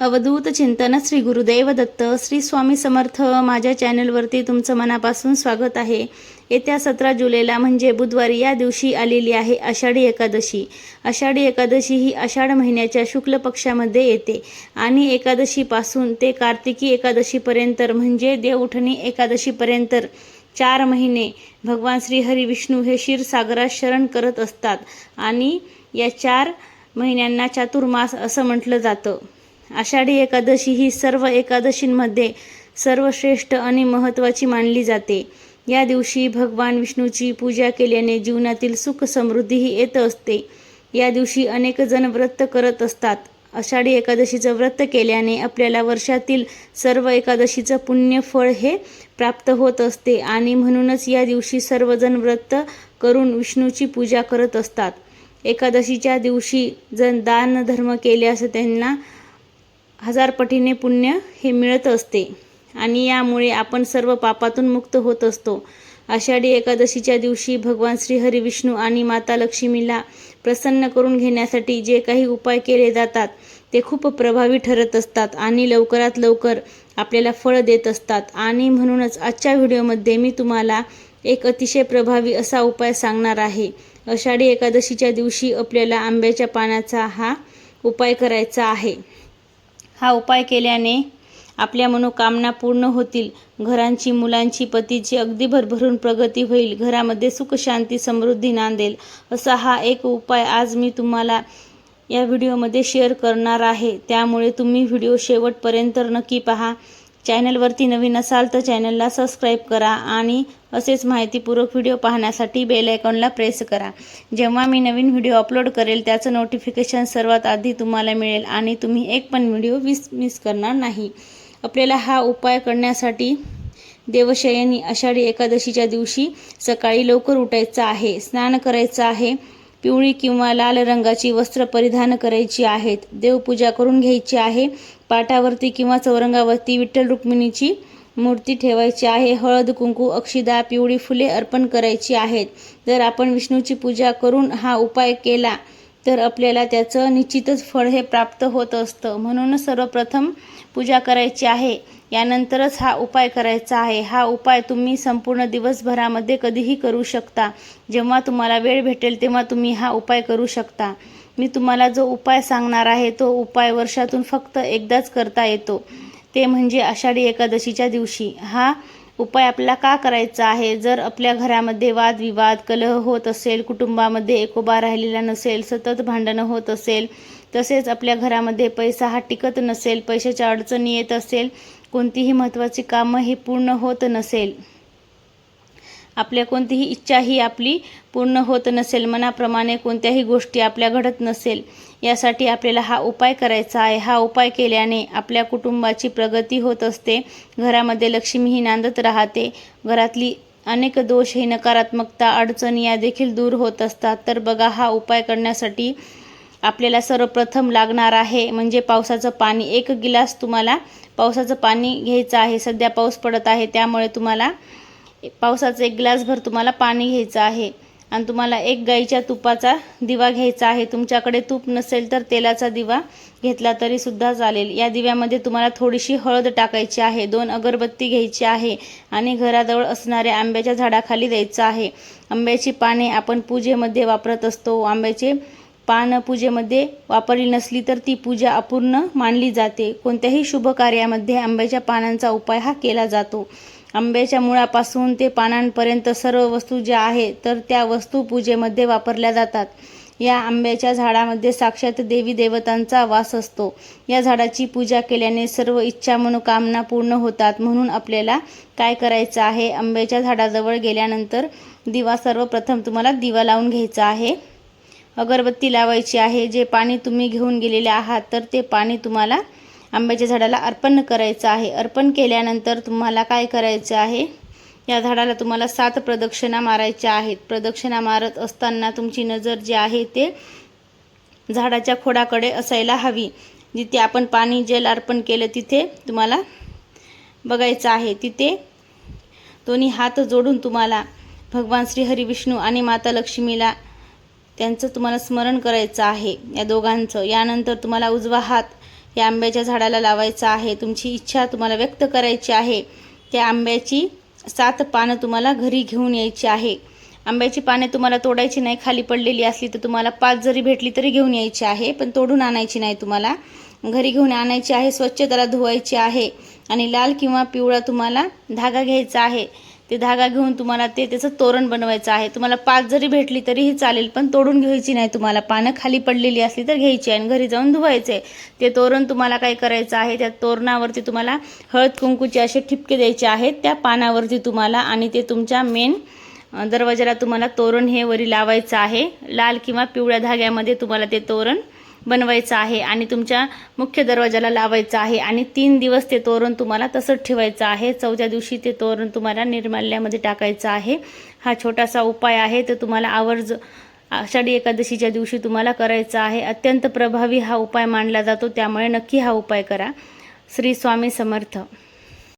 अवधूत चिंतन श्री गुरुदेव दत्त श्री स्वामी समर्थ माझ्या चॅनलवरती तुमचं मनापासून स्वागत आहे. येत्या सतरा जुलैला म्हणजे बुधवारी या दिवशी आलेली आहे आषाढी एकादशी. आषाढी एकादशी ही आषाढ महिन्याच्या शुक्ल पक्षामध्ये येते आणि एकादशीपासून ते कार्तिकी एकादशीपर्यंत म्हणजे देवउठणी एकादशीपर्यंत चार महिने भगवान श्री हरी विष्णू हे क्षीरसागरात शरण करत असतात आणि या चार महिन्यांना चातुर्मास असं म्हटलं जातं. आषाढी एकादशी ही सर्व एकादशींमध्ये सर्वश्रेष्ठ आणि महत्त्वाची मानली जाते. या दिवशी भगवान विष्णूची पूजा केल्याने जीवनातील सुख समृद्धीही येत असते. या दिवशी अनेक जण व्रत करत असतात. आषाढी एकादशीचं व्रत केल्याने आपल्याला वर्षातील सर्व एकादशीचं पुण्य फळ हे प्राप्त होत असते आणि म्हणूनच या दिवशी सर्वजण व्रत करून विष्णूची पूजा करत असतात. एकादशीच्या दिवशी जण दान धर्म केल्यास त्यांना हजार पटीने पुण्य हे मिळत असते आणि यामुळे आपण सर्व पापातून मुक्त होत असतो. आषाढी एकादशीच्या दिवशी भगवान श्रीहरी विष्णू आणि माता लक्ष्मीला प्रसन्न करून घेण्यासाठी जे काही उपाय केले जातात ते खूप प्रभावी ठरत असतात आणि लवकरात लवकर आपल्याला फळ देत असतात. आणि म्हणूनच आजच्या व्हिडिओमध्ये मी तुम्हाला एक अतिशय प्रभावी असा उपाय सांगणार आहे. आषाढी एकादशीच्या दिवशी आपल्याला आंब्याच्या पानाचा हा उपाय करायचा आहे. हा उपाय केल्याने आपल्या मनोकामना पूर्ण होतील. घरांची मुलांची पतीची अगदी भरभरून प्रगती होईल. घरामध्ये सुख शांती समृद्धी नांदेल. असा हा एक उपाय आज मी तुम्हाला या व्हिडिओमध्ये शेअर करणार आहे. त्यामुळे तुम्ही व्हिडिओ शेवटपर्यंत नक्की पहा. चॅनलवरती नवीन असाल तर चॅनलला सबस्क्राईब करा आणि असेच माहितीपूर्वक व्हिडिओ पाहण्यासाठी बेल आयकॉनला प्रेस करा. जेव्हा मी नवीन व्हिडिओ अपलोड करेल त्याचं नोटिफिकेशन सर्वात आधी तुम्हाला मिळेल आणि तुम्ही एक पण व्हिडिओ विस मिस करणार नाही. आपल्याला हा उपाय करण्यासाठी देवशयनी आषाढी एकादशीच्या दिवशी सकाळी लवकर उठायचं आहे स्नान करायचं आहे. पिवळी किंवा लाल रंगाची वस्त्र परिधान करायची आहेत. देवपूजा करून घ्यायची आहे. पाटावरती किंवा चौरंगावरती विठ्ठल रुक्मिणीची मूर्ती ठेवायची आहे. हळद कुंकू अक्षिदा पिवळी फुले अर्पण करायची आहेत. जर आपण विष्णूची पूजा करून हा उपाय केला तर आपल्याला त्याचं निश्चितच फळ हे प्राप्त होत असतं. म्हणून सर्वप्रथम पूजा करायची आहे. यानंतरच हा उपाय करायचा आहे. हा उपाय तुम्ही संपूर्ण दिवसभरामध्ये कधीही करू शकता. जेव्हा तुम्हाला वेळ भेटेल तेव्हा तुम्ही हा उपाय करू शकता. मी तुम्हाला जो उपाय सांगणार आहे तो उपाय वर्षातून फक्त एकदाच करता येतो. ते म्हणजे आषाढी एकादशीच्या दिवशी. हा उपाय आपल्याला का करायचा आहे? जर आपल्या घरामध्ये वादविवाद कलह होत असेल कुटुंबामध्ये एकोबा राहिलेला नसेल सतत भांडणं होत असेल तसेच आपल्या घरामध्ये पैसा हा टिकत नसेल पैशाच्या अडचणी येत असेल कोणतीही महत्त्वाची कामं ही पूर्ण होत नसेल. आपल्या कोणतीही इच्छा ही आपली पूर्ण होत नसेल मनाप्रमाणे कोणत्याही गोष्टी आपल्या घडत नसेल यासाठी आपल्याला हा उपाय करायचा आहे. हा उपाय केल्याने आपल्या कुटुंबाची प्रगती होत असते. घरामध्ये लक्ष्मी ही नांदत राहते. घरातली अनेक दोष ही नकारात्मकता अडचणी या देखील दूर होत असतात. तर बघा हा उपाय करण्यासाठी आपल्याला सर्वप्रथम लागणार आहे म्हणजे पावसाचं पाणी. एक गिलास तुम्हाला पावसाचं पाणी घ्यायचं आहे. सध्या पाऊस पडत आहे त्यामुळे तुम्हाला पावसाचं एक ग्लासभर तुम्हाला पाणी घ्यायचं आहे आणि तुम्हाला एक गाईच्या तुपाचा दिवा घ्यायचा आहे. तुमच्याकडे तूप नसेल तर तेलाचा दिवा घेतला तरी सुद्धा चालेल. या दिव्यामध्ये तुम्हाला थोडीशी हळद टाकायची आहे. दोन अगरबत्ती घ्यायची आहे आणि घराजवळ असणाऱ्या आंब्याच्या झाडाखाली द्यायचं आहे. आंब्याची पाने आपण पूजेमध्ये वापरत असतो. आंब्याचे पान पूजेमध्ये वापरली नसली तर ती पूजा अपूर्ण मानली जाते. कोणत्याही शुभ कार्यामध्ये आंब्याच्या पानांचा उपाय हा केला जातो. आंब्याच्या मुळापासून ते पानांपर्यंत सर्व वस्तू ज्या आहेत तर त्या वस्तू पूजेमध्ये वापरल्या जातात. या आंब्याच्या झाडामध्ये साक्षात देवी देवतांचा वास असतो. या झाडाची पूजा केल्याने सर्व इच्छा मनोकामना पूर्ण होतात. म्हणून आपल्याला काय करायचं आहे? आंब्याच्या झाडाजवळ गेल्यानंतर दिवा सर्वप्रथम तुम्हाला दिवा लावून घ्यायचा आहे. अगरबत्ती लावायची आहे. जे पाणी तुम्ही घेऊन गेलेले आहात तर ते पाणी तुम्हाला आंब्याच्या झाडाला अर्पण करायचं आहे. अर्पण केल्यानंतर तुम्हाला काय करायचं आहे? या झाडाला तुम्हाला सात प्रदक्षिणा मारायच्या आहेत. प्रदक्षिणा मारत असताना तुमची नजर जी आहे ते झाडाच्या खोडाकडे असायला हवी. जिथे आपण पाणी जल अर्पण केलं तिथे तुम्हाला बघायचं आहे. तिथे दोन्ही हात जोडून तुम्हाला भगवान श्री हरी विष्णू आणि माता लक्ष्मीला त्यांचं तुम्हाला स्मरण करायचं आहे. या दोघांचं. यानंतर तुम्हाला उजवा हात या आंब्याच्या झाडाला लावायचं आहे. तुमची इच्छा तुम्हाला व्यक्त करायची आहे. त्या आंब्याची सात पानं तुम्हाला घरी घेऊन यायची आहे. आंब्याची पाने तुम्हाला तोडायची नाही खाली पडलेली असली तर तुम्हाला पाच जरी भेटली तरी घेऊन यायची आहे पण तोडून आणायची नाही तुम्हाला. घरी घेऊन आणायची आहे स्वच्छ त्याला धुवायची आहे आणि लाल किंवा पिवळा तुम्हाला धागा घ्यायचा आहे. ते धागा घेऊन तुम्हाला ते त्याचं तोरण बनवायचं आहे. तुम्हाला पाच जरी भेटली तरीही चालेल पण तोडून घ्यायची नाही तुम्हाला. पानं खाली पडलेली असली तर घ्यायची आणि घरी जाऊन धुवायचे. ते तोरण तुम्हाला काय करायचं आहे त्या तोरणावरती तुम्हाला हळद कुंकूचे असे ठिपके द्यायचे आहेत. त्या पानावरती तुम्हाला आणि ते तुमच्या मेन दरवाजाला तुम्हाला तोरण हे वरी लावायचं आहे. लाल किंवा पिवळ्या धाग्यामध्ये तुम्हाला ते तोरण बनवायचं आहे आणि तुमच्या मुख्य दरवाजाला लावायचं आहे आणि तीन दिवस ते तोरण तुम्हाला तसंच ठेवायचं आहे. चौथ्या दिवशी ते तोरण तुम्हाला निर्माल्यामध्ये टाकायचं आहे. हा छोटासा उपाय आहे तर तुम्हाला आवर्ज आषाढी एकादशीच्या दिवशी तुम्हाला करायचा आहे. अत्यंत प्रभावी हा उपाय मानला जातो त्यामुळे नक्की हा उपाय करा. श्री स्वामी समर्थ.